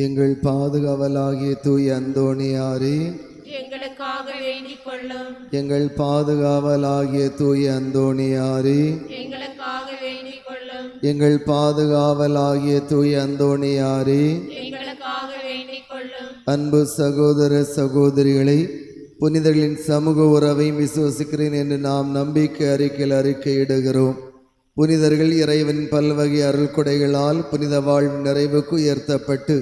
எங்கள் பாதுகாவலாகிய தூய் அந்தோணியாரே எங்களுக்காக வேண்டிக் கொள்ளும் எங்கள் பாதுகாவலாகிய தூய் அந்தோணியாரே எங்களுக்காக வேண்டிக் கொள்ளும் எங்கள் பாதுகாவலாகிய தூய் அந்தோணியாரே எங்களுக்காக வேண்டிக் கொள்ளும் அன்பு சகோதர சகோதரிகளை புனிதர்களின் சமூக உறவையும் விசுவசிக்கிறேன் என்று நாம் நம்பிக்கை அறிக்கையில் அறிக்கையிடுகிறோம் புனிதர்கள் இறைவன் பல்வகை அருள்கொடைகளால் புனித வாழ்வு நிறைவுக்கு உயர்த்தப்பட்டு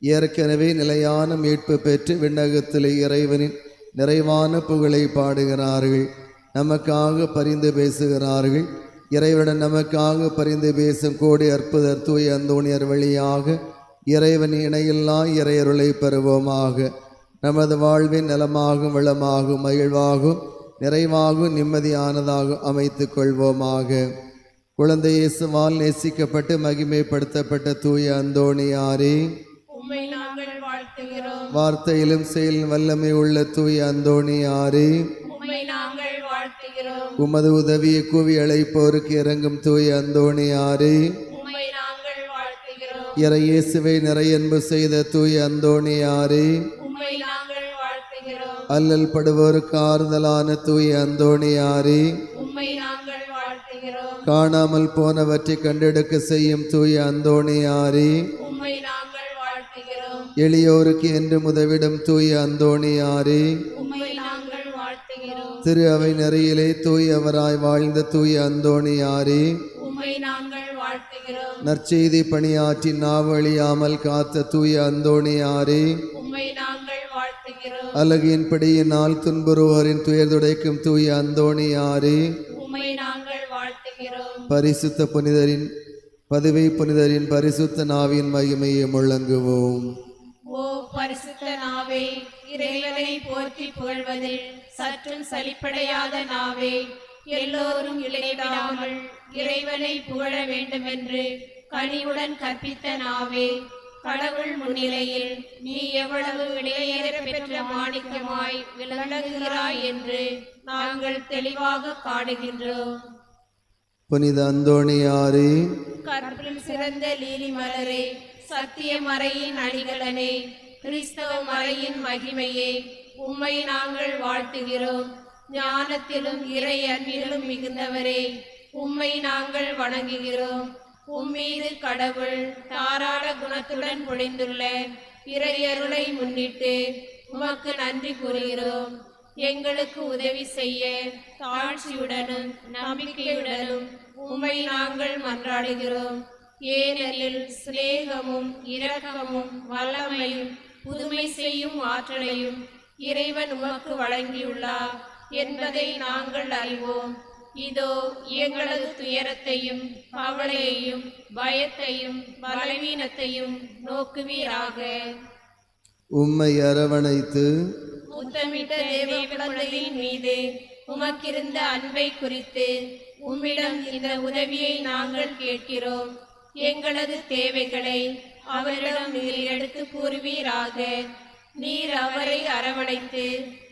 ஏற்கனவே நிலையான மீட்பு பெற்று விண்ணகத்திலே இறைவனின் நிறைவான புகழை பாடுகிறார்கள். நமக்காக பரிந்து பேசுகிறார்கள். இறைவன் நமக்காக பரிந்து பேசும் கோடி அற்புதர் தூய் அந்தோணியர் வழியாக இறைவன் இணையில்லா இறையருளை பெறுவோமாக. நமது வாழ்வின் நலமாகும் வளமாகும் மகிழ்வாகும் நிறைவாகும் நிம்மதியானதாக அமைத்து கொள்வோமாக. குழந்தை இயேசுவால் நேசிக்கப்பட்டு மகிமைப்படுத்தப்பட்ட தூய அந்தோணியாரே வார்த்தையிலும் செயலில் வல்லமை உள்ள தூய நாங்கள் வாழ்த்துகிறோம். உமது உதவியை கூவி அழைப்போருக்கு இறங்கும் தூய நாங்கள் வாழ்த்துகிறோம். இறையேசுவை நிறையன்பு செய்த தூய நாங்கள் வாழ்த்துகிறோம். அல்லல் படுவோருக்கு ஆறுதலான தூய நாங்கள் வாழ்த்துகிறோம். காணாமல் போனவற்றை கண்டெடுக்க செய்யும் தூய நாங்கள் வாழ்த்துகிறோம் எளியோருக்கு என்று உதவிடும் தூய அந்தோணியாரே. திரு அவை நெறியிலே தூயவராய் வாழ்ந்த தூய அந்தோணியாரே. நாங்கள் வாழ்த்துகிறோம். நற்செய்தி பணியாற்றி நாவழியாமல் காத்த தூய அந்தோணியாரே. உம்மை நாங்கள் வாழ்த்துகிறோம். அழகின் படியினால் துன்புறுவோரின் துயர் துடைக்கும் தூய அந்தோணியாரே. பரிசுத்த புனிதரின் பதுவை புனிதரின் பரிசுத்த நாவின் மகிமையை முழங்குவோம். ஓ பரிசுத்த நாவே இறைவனை போற்றி புகழ்வதில் சற்றும் சலிப்படையாத நாவே எல்லோரும் இடைவிடாமல் இறைவனை புகழ வேண்டுமென்று கனிவுடன் கற்பித்த நாவே கடவுள் முன்னிலையில் நீ எவ்வளவு விலையேற பெற்ற மாணிக்கமாய் விளங்குகிறாய் என்று நாங்கள் தெளிவாக காணுகின்றோம் புனித அந்தோணியாரே கற்பில் சிறந்த லீலி மலரே சத்திய மறையின் அணிகலனே கிறிஸ்தவ மறையின் மகிமையே உம்மை நாங்கள் வாழ்த்துகிறோம். ஞானத்திலும் இறை அன்பிலும் மிகுந்தவரே உம்மை நாங்கள் வணங்குகிறோம். உம்மீது கடவுள் தாராள குணத்துடன் பொழிந்துள்ள இறையருளை முன்னிட்டு உமக்கு நன்றி கூறுகிறோம். எங்களுக்கு உதவி செய்ய தாழ்ச்சியுடனும் நம்பிக்கையுடனும் உம்மை நாங்கள் மன்றாடுகிறோம். ஏனெனில் சிநேகமும் இரக்கமும் வல்லமையும் புதுமை செய்யும் ஆற்றலையும் இறைவன் உமக்கு வழங்கியுள்ளார் என்பதை நாங்கள் அறிவோம். இதோ எங்களது துயரத்தையும் கவலையையும் பயத்தையும் பலவீனத்தையும் நோக்குவீராக. உம்மை அரவணைத்து முத்தமிட்ட தேவ குழந்தையின் மீது உமக்கிருந்த அன்பை குறித்து உம்மிடம் இந்த உதவியை நாங்கள் கேட்கிறோம். எங்களது தேவைகளை அவரிடம் நீர் எடுத்து கூறுவீராக. நீர் அவரை அரவணைத்து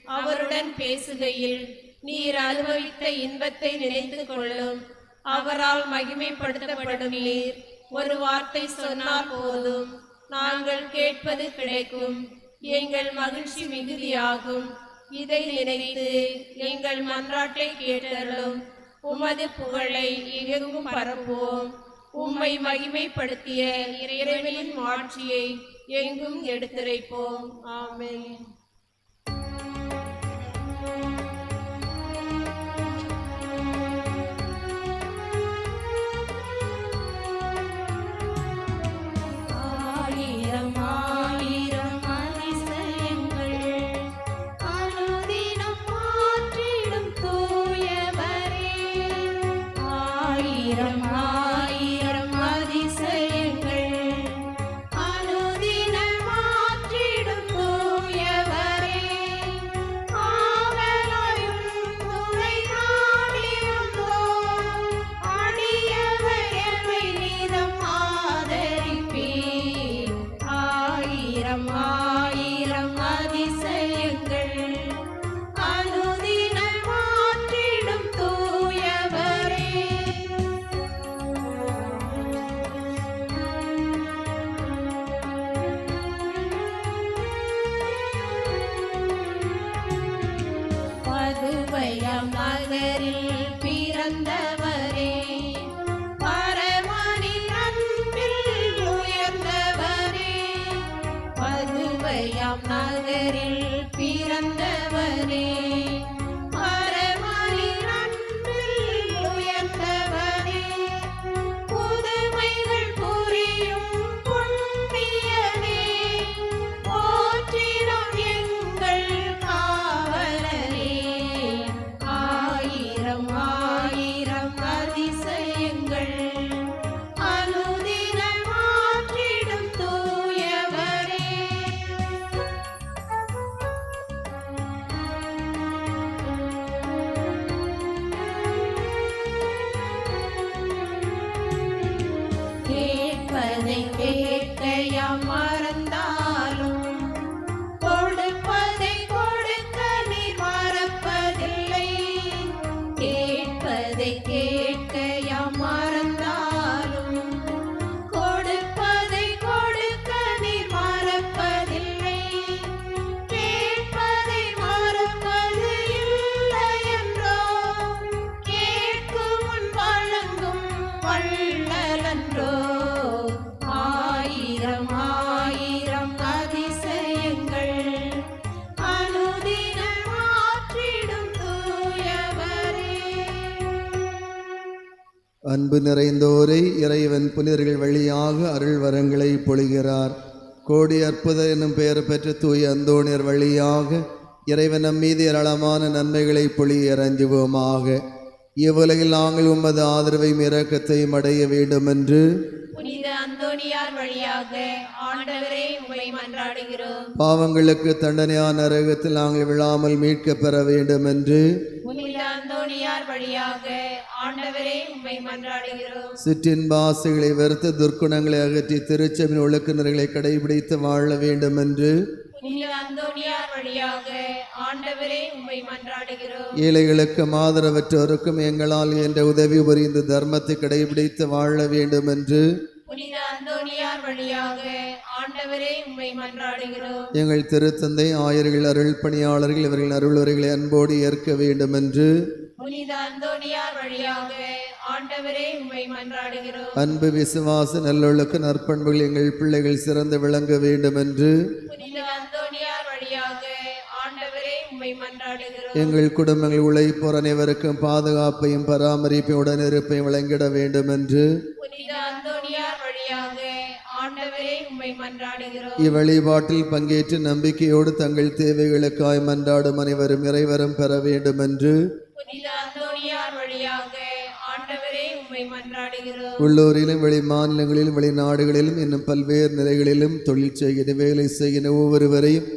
அவருடன் பேசுகையில் நீர் அனுபவித்த இன்பத்தை நினைத்து கொள்ளும். அவரால் மகிமைப்படுத்தப்படும் நீர் ஒரு வார்த்தை சொன்னால் போதும். நாங்கள் கேட்பது கிடைக்கும். எங்கள் மகிழ்ச்சி மிகுதியாகும். இதை நினைத்து எங்கள் மன்றாட்டை கேட்டருளும். உமது புகழை எங்கும் பரப்புவோம். உம்மை மகிமைப்படுத்திய இறைவனின் மாட்சியை எங்கும் எடுத்துரைப்போம். ஆமென். அன்பு நிறைந்தோரை இறைவன் புனிதர்கள் வழியாக அருள் வரங்களை பொழிகிறார். கோடி அற்புத என்னும் பெயர் பெற்ற தூய அந்தோணியர் வழியாக இறைவன் நம் மீது ஏராளமான நன்மைகளை பொழிய இறங்குவோமாக இவ்வுலகில் நாங்கள் உமது ஆதரவையும் இரக்கத்தையும் அடைய வேண்டும் என்று அந்தோனியார் வழியாக ஆண்டவரே உம்மை மன்றாடுகிறோம். பாவங்களுக்கு தண்டனையான நரகத்தில் நாங்கள் விழாமல் மீட்கப் பெற வேண்டும் என்று அந்தோனியார் வழியாக ஆண்டவரே உம்மை மன்றாடுகிறோம். சிற்றின்ப ஆசைகளை வெறுத்து துர்க்குணங்களை அகற்றி திருச்சபின் ஒழுக்குநர்களை கடைபிடித்து வாழ வேண்டும் என்று அந்தோனியார் வழியாக ஆண்டவரே உம்மை மன்றாடுகிறோம். ஏழைகளுக்கும் ஆதரவற்றோருக்கும் எங்களால் என்ற உதவி புரிந்து தர்மத்தை கடைபிடித்து வாழ வேண்டும் என்று புனித அந்தோனியார் வழியாக ஆண்டவரே உம்மை மன்றாடுகிறோம். எங்கள் திருத்தந்தை ஆயர்கள் அருள் பணியாளர்கள் இவர்கள் அருளுரைகளை அன்போடு ஏற்க வேண்டும் என்று புனித அந்தோனியார் வழியாக அன்பு விசுவாச நல்லொழுக்க நற்பண்புகள் எங்கள் பிள்ளைகள் சிறந்து விளங்க வேண்டும் என்று எங்கள் குடும்பங்கள் உழைப்போர் அனைவருக்கும் பாதுகாப்பையும் பராமரிப்பையும் உடனிருப்பையும் வழங்கிட வேண்டும் என்று இவ்வழிபாட்டில் பங்கேற்று நம்பிக்கையோடு தங்கள் தேவைகளுக்காய் மன்றாடும் அனைவரும் இறைவரம் பெற வேண்டும் என்று உள்ளூரிலும் வெளி மாநிலங்களிலும் வெளிநாடுகளிலும் இன்னும் பல்வேறு நிலைகளிலும் தொழில் செய்கிற வேலை செய்கிற ஒவ்வொருவரையும்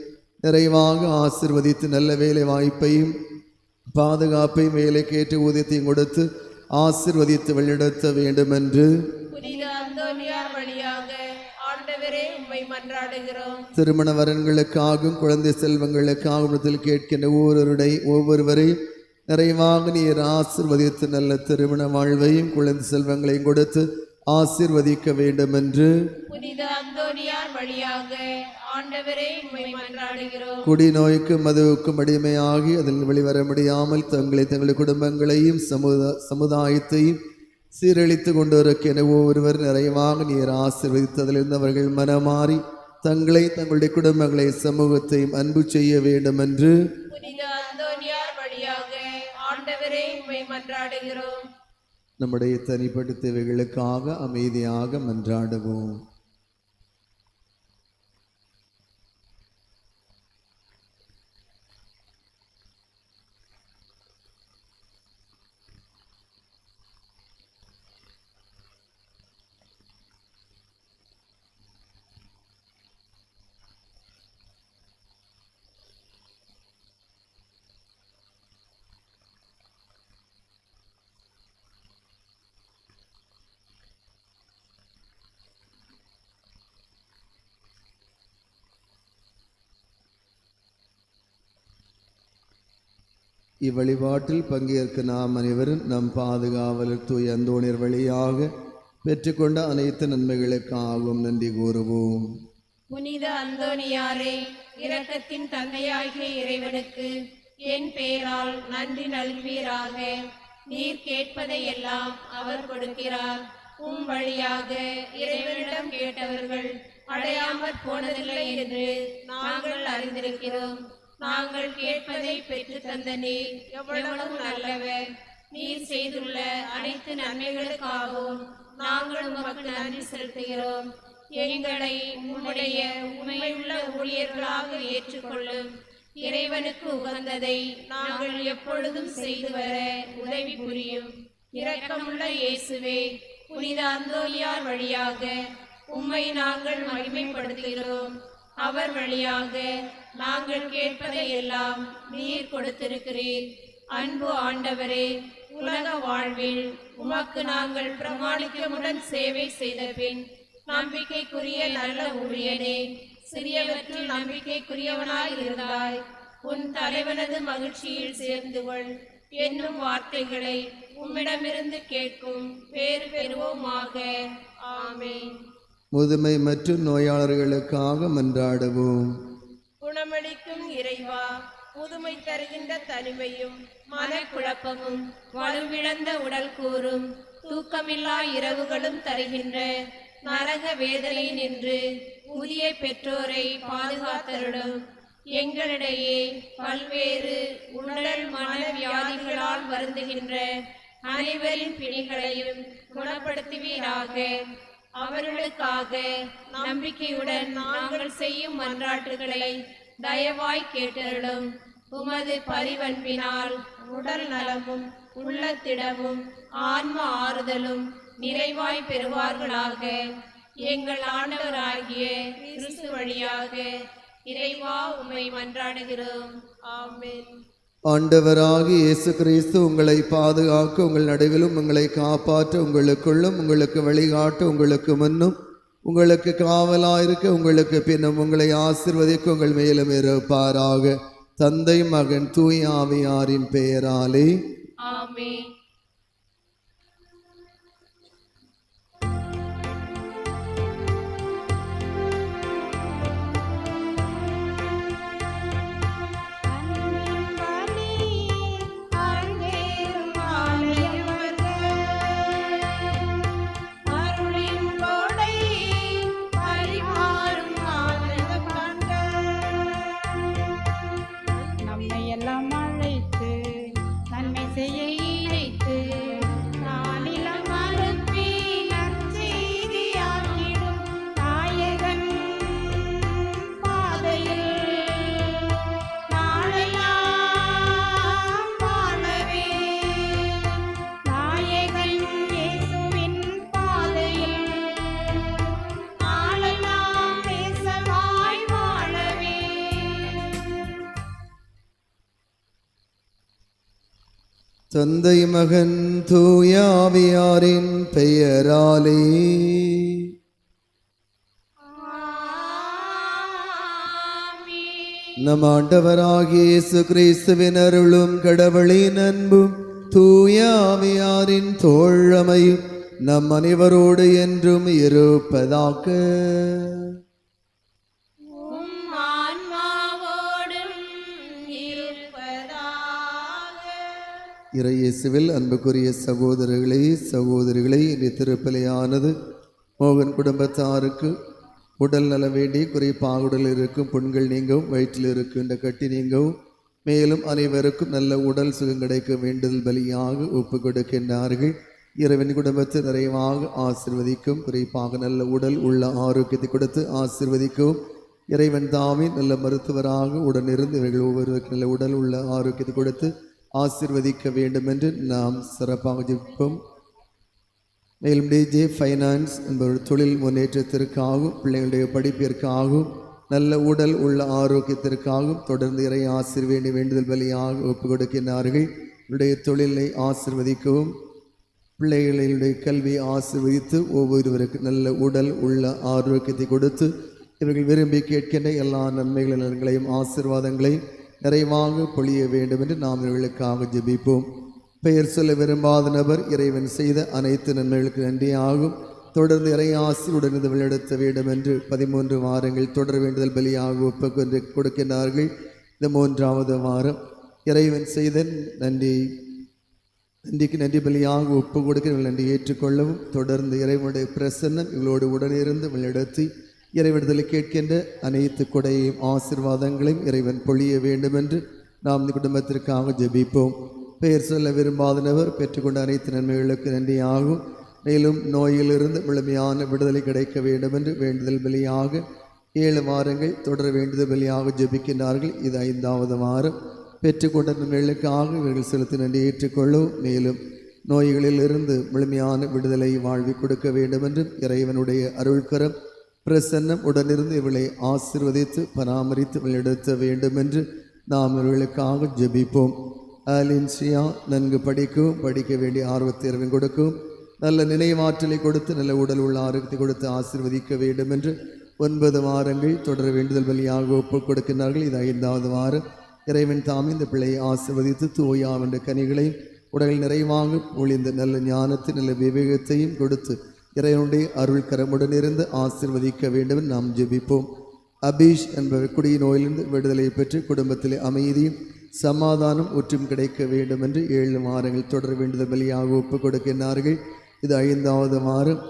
நிறைவாக ஆசிர்வதித்து நல்ல வேலை வாய்ப்பையும் பாதுகாப்பையும் வேலைக்கேற்ற ஊதியத்தையும் கொடுத்து ஆசிர்வதித்து வழிநடத்த வேண்டும் என்று திருமண வரன்களுக்காகவும் குழந்தை செல்வங்களுக்காகவும் இடத்தில் கேட்கின்ற ஒவ்வொருவருடைய ஒவ்வொருவரையும் நிறைவாக நீர் ஆசிர்வதித்து நல்ல திருமண வாழ்வையும் குழந்தை செல்வங்களையும் கொடுத்து ஆசிர்வதிக்க வேண்டும் என்று குடிநோய்க்கும் மதுவுக்கும் அடிமையாகி அதில் வெளிவர முடியாமல் தங்களை தங்கள் குடும்பங்களையும் சமுதா சமுதாயத்தையும் சீரழித்து கொண்டிருக்கிற ஒவ்வொருவர் நிறைவாக நீர் ஆசீர்வதித்ததிலிருந்து அவர்கள் மனமாறி தங்களை தங்களுடைய குடும்பங்களை சமூகத்தையும் அன்பு செய்ய வேண்டும் என்று நம்முடைய தனிப்பட்ட தேவைகளுக்காக அமைதியாக மன்றாடுவோம். இவ்வழிபாட்டில் பங்கேற்க நாம் அனைவரும் நம் பாதுகாவலர் தூய் அந்தோணியர் வழியாக பெற்றுக்கொண்ட அனைத்து நன்மைகளுக்காகவும் நன்றி கூறுவோம். புனித அந்தோணியாரே இரக்கத்தின் தந்தையாகிய இறைவனுக்கு என் பெயரால் நன்றி நல்வீராக நீர் கேட்பதை எல்லாம் அவர் கொடுக்கிறார். உம் வழியாக இறைவனிடம் கேட்டவர்கள் அடையாமற் போனதில்லை என்று நாங்கள் அறிந்திருக்கிறோம். நாங்கள் கேட்பதை பெற்று தந்த நீர் எவ்வளவு நல்லவர். நீர் செய்துள்ள அனைத்து நன்மைகளுக்காகவும் நாங்கள் உமக்கு நன்றி செலுத்துகிறோம். எங்களை உம்முடைய உண்மையுள்ள ஊழியர்களாக ஏற்றுக்கொள்ளும். இறைவனுக்கு உகந்ததை நாங்கள் எப்பொழுதும் செய்து வர உதவி புரியும். இரக்கமுள்ள இயேசுவே புனித அந்தோலியார் வழியாக உம்மை நாங்கள் மகிமைப்படுத்துகிறோம். அவர் வழியாக நாங்கள் கேட்பதை எல்லாம் நீர் கொடுத்திருக்கிறீர். அன்பு ஆண்டவரே உலக வாழ்வில் உமக்கு நாங்கள் பிரமாணிக்கமுடன் சேவை செய்த பின் நம்பிக்கைக்குரிய நல்ல ஊழியனே சிறியவற்றில் நம்பிக்கைக்குரியவனாய் இருந்தாய். உன் தலைவனது மகிழ்ச்சியில் சேர்ந்து கொள். என்னும் வார்த்தைகளை உம்மிடமிருந்து கேட்கும் பேர் பெறுவோமாக. ஆமே முதுமை மற்றும் நோயாளர்களுக்காக மன்றாடுவோம். குணமளிக்கும் இறைவா புதுமை தருகின்ற தனிமையும் மனக்குழப்பமும் வலுவிழந்த உடல் கூறும் தூக்கமில்லா இரவுகளும் தருகின்ற நரக வேதனை நின்று புதிய பெற்றோரை பாதுகாத்தருடன் எங்களிடையே பல்வேறு உடல் மன வியாதிகளால் வருந்துகின்ற அனைவரின் பிணிகளையும் குணப்படுத்துவீராக. அவர்களுக்காக நம்பிக்கையுடன் நாங்கள் செய்யும் மன்றாட்டுகளை தயவாய் கேட்டருளும். உமது பரிவன்பினால் உடல் நலமும் உள்ளத்திடமும் ஆன்ம ஆறுதலும் நிறைவாய் பெறுவார்களாக. எங்கள் ஆண்டவராகிய கிறிஸ்து வழியாக இறைவா உம்மை மன்றாடுகிறோம். ஆமென். ஆண்டவராகி இயேசு கிறிஸ்து உங்களை பாதுகாக்க உங்கள் நடுவிலும் உங்களை காப்பாற்ற உங்களுக்குள்ளும் உங்களுக்கு வழிகாட்ட உங்களுக்கு முன்னும் உங்களுக்கு காவலாயிருக்க உங்களுக்கு பின்னும் உங்களை ஆசிர்வதிக்க உங்கள் மேலும் இருப்பாராக. தந்தை மகன் தூய் ஆவியாரின் பெயராலே. ஆமென். தந்தை மகன் தூய ஆவியாரின் பெயராலே. நம் ஆண்டவராகிய இயேசு கிறிஸ்துவின் அருளும் கடவுளின் அன்பும் தூய ஆவியாரின் தோழமையும் நம் அனைவரோடு என்றும் இருப்பதாக. இறையேசுவில் அன்புக்குரிய சகோதரர்களே சகோதரிகளே இன்றைய திருப்பலியானது மோகன் குடும்பத்தாருக்கு உடல் நல வேண்டி குறிப்பாக உடலில் இருக்கும் புண்கள் நீங்கவும் வயிற்றில் இருக்கின்ற கட்டி நீங்கவும் மேலும் அனைவருக்கும் நல்ல உடல் சுகம் கிடைக்க வேண்டுதல் பலியாக ஒப்பு கொடுக்கின்றார்கள். இறைவன் குடும்பத்தை நிறைவாக ஆசிர்வதிக்கும் குறிப்பாக நல்ல உடல் உள்ள ஆரோக்கியத்தை கொடுத்து ஆசிர்வதிக்கவும் இறைவன் தாமே நல்ல மருத்துவராக உடனிருந்து இவர்கள் ஒவ்வொருவருக்கும் நல்ல உடல் உள்ள ஆரோக்கியத்தை கொடுத்து ஆசிர்வதிக்க வேண்டும் என்று நாம் சிறப்பாக ஜெபிப்போம். மேலும் டிஜே ஃபைனான்ஸ் என்பவர் தொழில் முன்னேற்றத்திற்காகவும் பிள்ளைகளுடைய படிப்பிற்காகவும் நல்ல உடல் உள்ள ஆரோக்கியத்திற்காகவும் தொடர்ந்து இறை ஆசிர்வேண்டி வேண்டுதல் பலியாக ஒப்பு கொடுக்கின்றார்கள் இவருடைய தொழிலை ஆசிர்வதிக்கவும் பிள்ளைகளுடைய கல்வியை ஆசிர்வதித்து ஒவ்வொருவருக்கு நல்ல உடல் உள்ள ஆரோக்கியத்தை கொடுத்து இவர்கள் விரும்பி கேட்கின்ற எல்லா நன்மைகளின் நலன்களையும் ஆசிர்வாதங்களையும் நிறைவாக பொழிய வேண்டும் என்று நாம் இவர்களுக்காக ஜெபிப்போம். பெயர் சொல்ல விரும்பாத நபர் இறைவன் செய்த அனைத்து நன்மைகளுக்கு நன்றியாகும். தொடர்ந்து இறை ஆசியுடன் இது வெளிப்படுத்த வேண்டும் என்று பதிமூன்று வாரங்கள் தொடர் வேண்டுதல் பலியாக ஒப்புக்கொண்டு கொடுக்கின்றார்கள். இந்த மூன்றாவது வாரம் இறைவன் செய்த நன்றி. நன்றிக்கு நன்றி பலியாக ஒப்பு கொடுக்க நன்றி ஏற்றுக்கொள்ளவும் தொடர்ந்து இறைவனுடைய பிரசன்னம் இவளோடு உடனிருந்து வழிநடத்தி இறைவிடுதலை கேட்கின்ற அனைத்து கொடையையும் ஆசிர்வாதங்களையும் இறைவன் பொழிய வேண்டும் என்று நாம் இந்த குடும்பத்திற்காக ஜெபிப்போம். பெயர் சொல்ல விரும்பாதனவர் பெற்றுக்கொண்ட அனைத்து நன்மைகளுக்கு நன்றியாகும். மேலும் நோயிலிருந்து முழுமையான விடுதலை கிடைக்க வேண்டும் என்று வேண்டுதல் பலியாக ஏழு வாரங்கள் தொடர வேண்டுதல் பலியாக ஜெபிக்கின்றார்கள். இது ஐந்தாவது வாரம். பெற்றுக்கொண்ட நன்மைகளுக்காக இவர்கள் செலுத்தி நன்றி ஏற்றுக்கொள்ளும் மேலும் நோய்களிலிருந்து முழுமையான விடுதலை வாழ்வி கொடுக்க வேண்டும் என்றும் இறைவனுடைய அருள்கரம். பிரசன்னம் உடனிருந்து இவளை ஆசிர்வதித்து பராமரித்து வழிநடத்த வேண்டும் என்று நாம் இவர்களுக்காக ஜெபிப்போம். ஆலின்சியா நன்கு படிக்கவும் படிக்க வேண்டிய ஆர்வத்தேர்வையும் கொடுக்கும் நல்ல நினைவாற்றலை கொடுத்து நல்ல உடல் உள்ள ஆரோக்கியத்தை கொடுத்து ஆசிர்வதிக்க வேண்டும் என்று ஒன்பது வாரங்கள் தொடர வேண்டுதல் வழியாக ஒப்புக் கொடுக்கின்றார்கள். இது ஐந்தாவது வாரம். இறைவன் தாம் இந்த பிள்ளையை ஆசிர்வதித்து தூயாவென்ற கனிகளையும் உடலில் நிறைவாக ஒளிந்த நல்ல ஞானத்தை நல்ல விவேகத்தையும் கொடுத்து இறைவனுடைய அருள் கரமுடன் இருந்து ஆசிர்வதிக்க வேண்டும். நாம் ஜெபிப்போம். அபீஷ் என்பவர் குடி நோயிலிருந்து விடுதலை பெற்று குடும்பத்திலே அமைதியும் சமாதானம் ஒற்றும் கிடைக்க வேண்டும் என்று ஏழு வாரங்கள் தொடர வேண்டியது பலியாக ஒப்புக் கொடுக்கின்றார்கள். இது ஐந்தாவது வாரம்.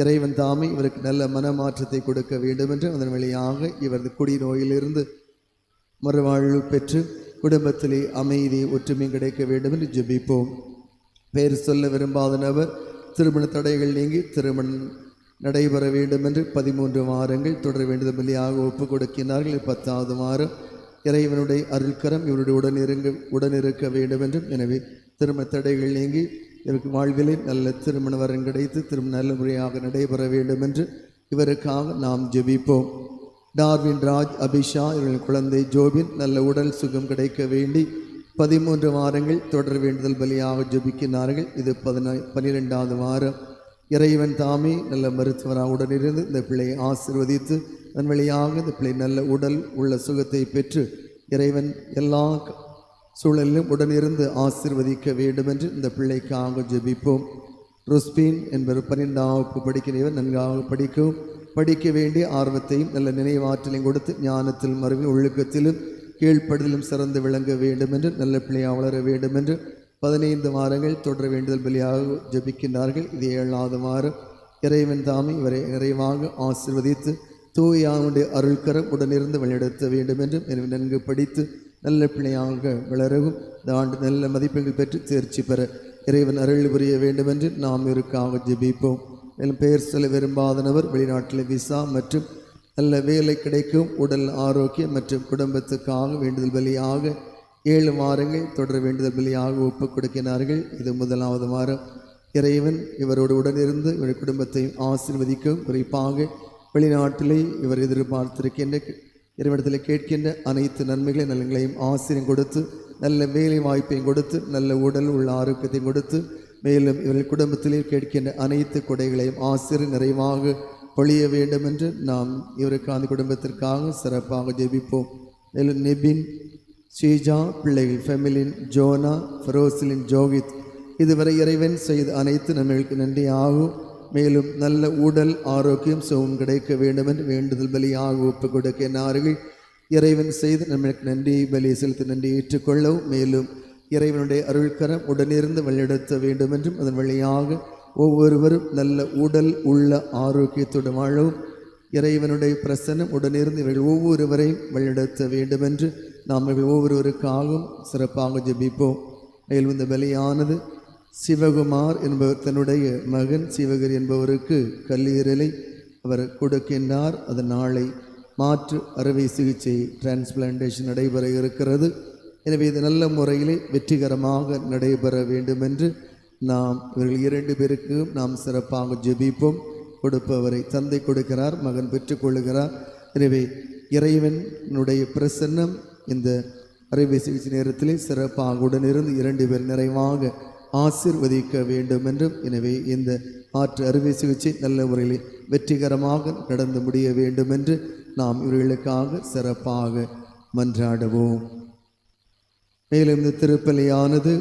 இறைவன் தாமே இவருக்கு நல்ல மனமாற்றத்தை கொடுக்க வேண்டும் என்று அதன் வழியாக இவரது குடி நோயிலிருந்து மறுவாழ்வு பெற்று குடும்பத்திலே அமைதி ஒற்றுமை கிடைக்க வேண்டும் என்று ஜெபிப்போம். பெயர் சொல்ல விரும்பாத நபர் திருமண தடைகள் நீங்கி திருமணம் நடைபெற வேண்டும் என்று பதிமூன்று வாரங்கள் தொடர வேண்டும் பலியாக ஒப்பு கொடுக்கின்றார்கள். பத்தாவது வாரம் இறைவனுடைய அருள்கரம் இவருடைய உடனிருங்க உடனிருக்க வேண்டும் என்றும். எனவே திருமண தடைகள் நீங்கி இவருக்கு வாழ்விலே நல்ல திருமண வரம் கிடைத்து திருமண நல்ல முறையாக நடைபெற வேண்டும் என்று இவருக்காக நாம் ஜெபிப்போம். டார்வின் ராஜ் அபிஷா இவர்களின் குழந்தை ஜோபின் நல்ல உடல் சுகம் கிடைக்க வேண்டி பதிமூன்று வாரங்கள் தொடர் வேண்டுதல் பலியாக ஜெபிக்கின்றார்கள் இது பதினா பன்னிரெண்டாவது வாரம். இறைவன் தாமே நல்ல மருத்துவராக உடனிருந்து இந்த பிள்ளையை ஆசிர்வதித்து அதன் வழியாக இந்த பிள்ளை நல்ல உடல் உள்ள சுகத்தை பெற்று இறைவன் எல்லா சூழலிலும் உடனிருந்து ஆசிர்வதிக்க வேண்டும் என்று இந்த பிள்ளைக்காக ஜெபிப்போம். ருஸ்பீன் என்பவர் பன்னிரெண்டாம் வகுப்பு படிக்கிறவர் நன்காக படிக்கவும் படிக்க வேண்டிய ஆர்வத்தையும் நல்ல நினைவாற்றலையும் கொடுத்து ஞானத்தில் மறுவி ஒழுக்கத்திலும் கீழ்ப்படிலும் சிறந்து விளங்க வேண்டும் என்று நல்ல பிள்ளையாக வளர வேண்டும் என்று பதினைந்து வாரங்கள் தொடர வேண்டுதல் பலியாக ஜெபிக்கின்றார்கள். இது ஏழாவது வாரம் இறைவன் தாமே இவரை நிறைவாக ஆசிர்வதித்து தூயாவுடைய அருள்கரம் உடனிருந்து வழிநடத்த வேண்டும் என்றும் எனவே நன்கு படித்து நல்ல பிள்ளையாக வளரவும் இந்த ஆண்டு நல்ல மதிப்பெண்கள் பெற்று தேர்ச்சி பெற இறைவன் அருள் புரிய வேண்டும் என்று நாம் இருக்காக ஜெபிப்போம். மேலும் பெயர் சொல்ல விரும்பாதனவர் வெளிநாட்டில் விசா மற்றும் நல்ல வேலை கிடைக்கும். உடல் ஆரோக்கியம் மற்றும் குடும்பத்துக்காக வேண்டுதல் பலியாக ஏழு வாரங்கள் தொடர் வேண்டுதல் பலியாக ஒப்புக் கொடுக்கிறார்கள். இது முதலாவது வாரம். இறைவன் இவரோடு உடனிருந்து இவர் குடும்பத்தையும் ஆசிர்வதிக்கும். குறிப்பாக வெளிநாட்டிலே இவர் எதிர்பார்த்திருக்கின்ற இறைவனத்தில் கேட்கின்ற அனைத்து நன்மைகளையும் நலன்களையும் ஆசிரியம் கொடுத்து நல்ல வேலை வாய்ப்பையும் கொடுத்து நல்ல உடல் உள்ள ஆரோக்கியத்தையும் கொடுத்து மேலும் இவர்கள் குடும்பத்திலே கேட்கின்ற அனைத்து கொடைகளையும் ஆசிரியர் நிறைவாக பொழிய வேண்டும் என்று நாம் இவருக்கு அந்த குடும்பத்திற்காக சிறப்பாக ஜெபிப்போம். மேலும் நிபின் ஸ்ரீஜா பிள்ளைகள் ஃபெமிலின் ஜோனா ஃபரோசிலின் ஜோகித் இதுவரை இறைவன் செய்த அனைத்து நன்மைகளுக்கு நன்றி ஆகும். மேலும் நல்ல உடல் ஆரோக்கியம் சுகம் கிடைக்க வேண்டும் என்று வேண்டுதல் பலியாக ஒப்பு கொடுக்கின்றார்கள் இறைவன் செய்து நம்மளுக்கு நன்றி பலி செலுத்தி நன்றி ஏற்றுக்கொள்ளவும். மேலும் இறைவனுடைய அருள்கரம் உடனிருந்து வழிநடத்த வேண்டும் என்றும் அதன் வழியாக ஒவ்வொருவரும் நல்ல உடல் உள்ள ஆரோக்கியத்துடன் வாழவும். இறைவனுடைய பிரசன்னம் உடனிருந்து இவர்கள் ஒவ்வொருவரையும் வழிநடத்த வேண்டுமென்று நாம் இவர்கள் ஒவ்வொருவருக்காகவும் சிறப்பாக ஜெபிப்போம். மேலும் இந்த பலியானது சிவகுமார் என்பவர் தன்னுடைய மகன் சிவகர் என்பவருக்கு கல்லீரலை அவர் கொடுக்கின்றார். அது நாளை மாற்று அறுவை சிகிச்சை டிரான்ஸ்பிளான்டேஷன் நடைபெற இருக்கிறது. எனவே இது நல்ல முறையிலே வெற்றிகரமாக நடைபெற வேண்டும் என்று நாம் இவர்கள் இரண்டு பேருக்கும் நாம் சிறப்பாக ஜெபிப்போம். கொடுப்பவரை தந்தை கொடுக்கிறார் மகன் பெற்றுக்கொள்கிறார் எனவே இறைவனுடைய பிரசன்னம் இந்த அறுவை சிகிச்சை நேரத்திலே சிறப்பாக உடனிருந்து இரண்டு பேர் நிறைவாக ஆசிர்வதிக்க வேண்டும் என்றும் எனவே இந்த மாற்று அறுவை சிகிச்சை நல்ல முறையில் வெற்றிகரமாக நடந்து முடிய வேண்டும் என்று நாம் இவர்களுக்காக சிறப்பாக மன்றாடுவோம். மேலும் இந்த திருப்பலியானது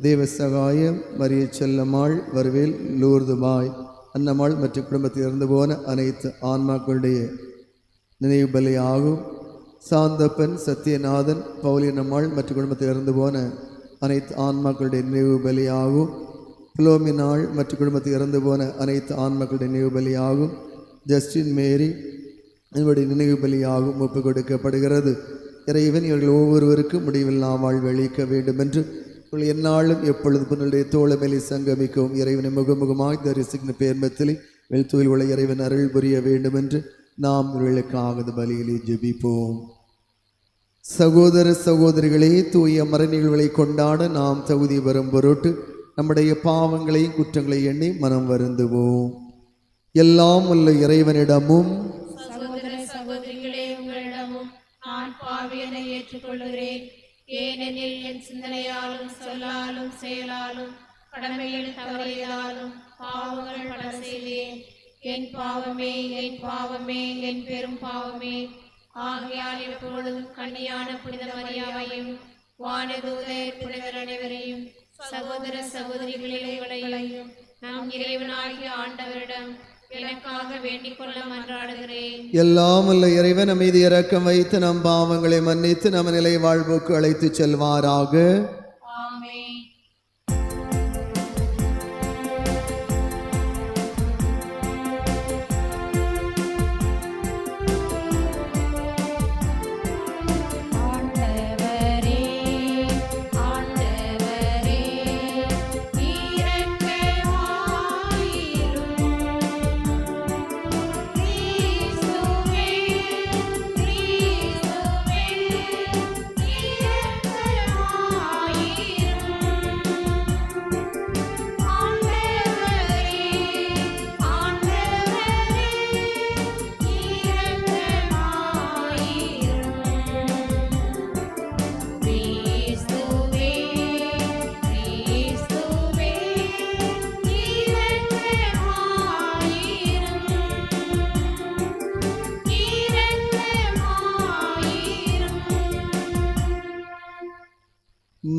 தேவ சகாயம் மரிய செல்லம்மாள் வரவேல் லூர்துபாய் அன்னம்மாள் மற்றும் குடும்பத்தில் இருந்து போன அனைத்து ஆன்மாக்களுடைய நினைவு பலியாகும் சாந்தப்பன் சத்யநாதன் பௌலினம்மாள் மற்றும் குடும்பத்தில் இறந்து போன அனைத்து ஆன்மாக்களுடைய நினைவு பலியாகும் புலோமினாள் மற்ற குடும்பத்தில் இறந்து போன அனைத்து ஆன்மாக்களுடைய நினைவு பலியாகும் ஜஸ்டின் மேரி இவருடைய நினைவு பலியாகும் ஒப்புக் கொடுக்கப்படுகிறது. இறைவன் இவர்கள் ஒவ்வொருவருக்கும் முடிவில்லா வாழ்வு அளிக்க வேண்டும் என்று உங்கள் எந்நாளும் எப்பொழுது உன்னுடைய தோழமேலே சங்கமிக்கவும். இறைவனை முகமுகமாய் தரிசிக்கிற பேர்மத்திலே வெல்துவில் உள்ள இறைவன் அருள் புரிய வேண்டும் என்று நாம் இவர்களுக்காகது பலியிலே ஜெபிப்போம். சகோதர சகோதரிகளே தூய மர நிகழ்வுகளை கொண்டாட நாம் தகுதி வரும் பொருட்டு நம்முடைய பாவங்களையும் குற்றங்களையும் எண்ணி மனம் வருந்துவோம். எல்லாம் உள்ள இறைவனிடமும் சகோதர சகோதரிகளே உங்களிடமும் நான் பாவியனை ஏற்றுக்கொள்கிறேன். ஏனெனில் என் சிந்தனையாலும் சொல்லாலும் செயலாலும் கடமையில் தவறியதாலும் பாவங்கள் பல செய்தேன். என் பாவமே என் பாவமே என் பெரும் பாவமே. ஆகையால் எப்பொழுதும் கண்ணியான புனித மரியாவையும் வானதூதர் புனிதர் அனைவரையும் சகோதர சகோதரிகளையும் நாம் இறைவனாகிய ஆண்டவரிடம் எல்லாம் உள்ள இறைவன் மீது இறக்கம் வைத்து நம் பாவங்களை மன்னித்து நம் நிலை வாழ்வுக்கு அழைத்து செல்வாராக.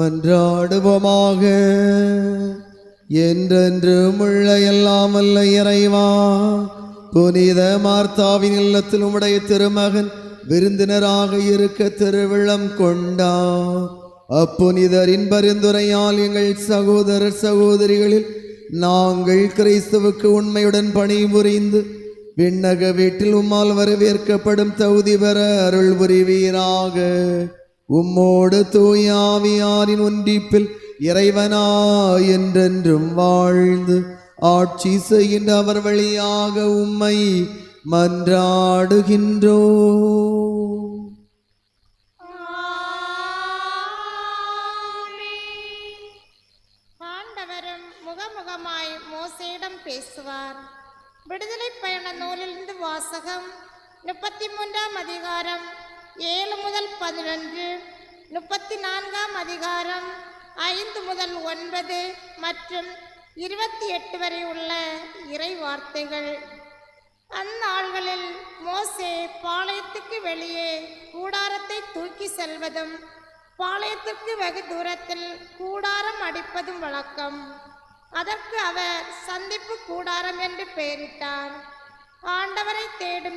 மன்றாடுவோமாக. என்றென்று முள்ளையெல்லாம் எல்லாம் அல்ல இறைவா. புனித மார்த்தாவின் இல்லத்தில் உடைய திருமகன் விருந்தினராக இருக்க திருவிழம் கொண்டா. அப்புனிதரின் பரிந்துரையால் எங்கள் சகோதரர் சகோதரிகளில் நாங்கள் கிறிஸ்துவுக்கு உண்மையுடன் பணிபுரிந்து விண்ணக வீட்டில் உம்மால் வரவேற்கப்படும் தகுதி பெற அருள் புரிவீராக. உம்மோடு தூயாவியாரின் ஒன்றிப்பில் இறைவனா என்றென்றும் வாழ்ந்து ஆட்சி செய்கின்ற அவர் வழியாக உம்மை மன்றாடுகின்றோ. ஆண்டவரும் முகமுகமாய் மோசையிடம் பேசுவார். விடுதலை பயண நூலிலிருந்து வாசகம் முப்பத்தி மூன்றாம் அதிகாரம் ஏழு முதல் பதினொன்று முப்பத்தி நான்காம் அதிகாரம் ஐந்து முதல் ஒன்பது மற்றும் இருபத்தி எட்டு வரை உள்ள இறை வார்த்தைகள். அந்நாள்களில் மோசே பாளையத்துக்கு வெளியே கூடாரத்தை தூக்கி செல்வதும் பாளையத்திற்கு வெகு தூரத்தில் கூடாரம் அடிப்பதும் வழக்கம். அதற்கு அவர் சந்திப்பு கூடாரம் என்று பெயரிட்டார். ஆண்டவரை தேடும்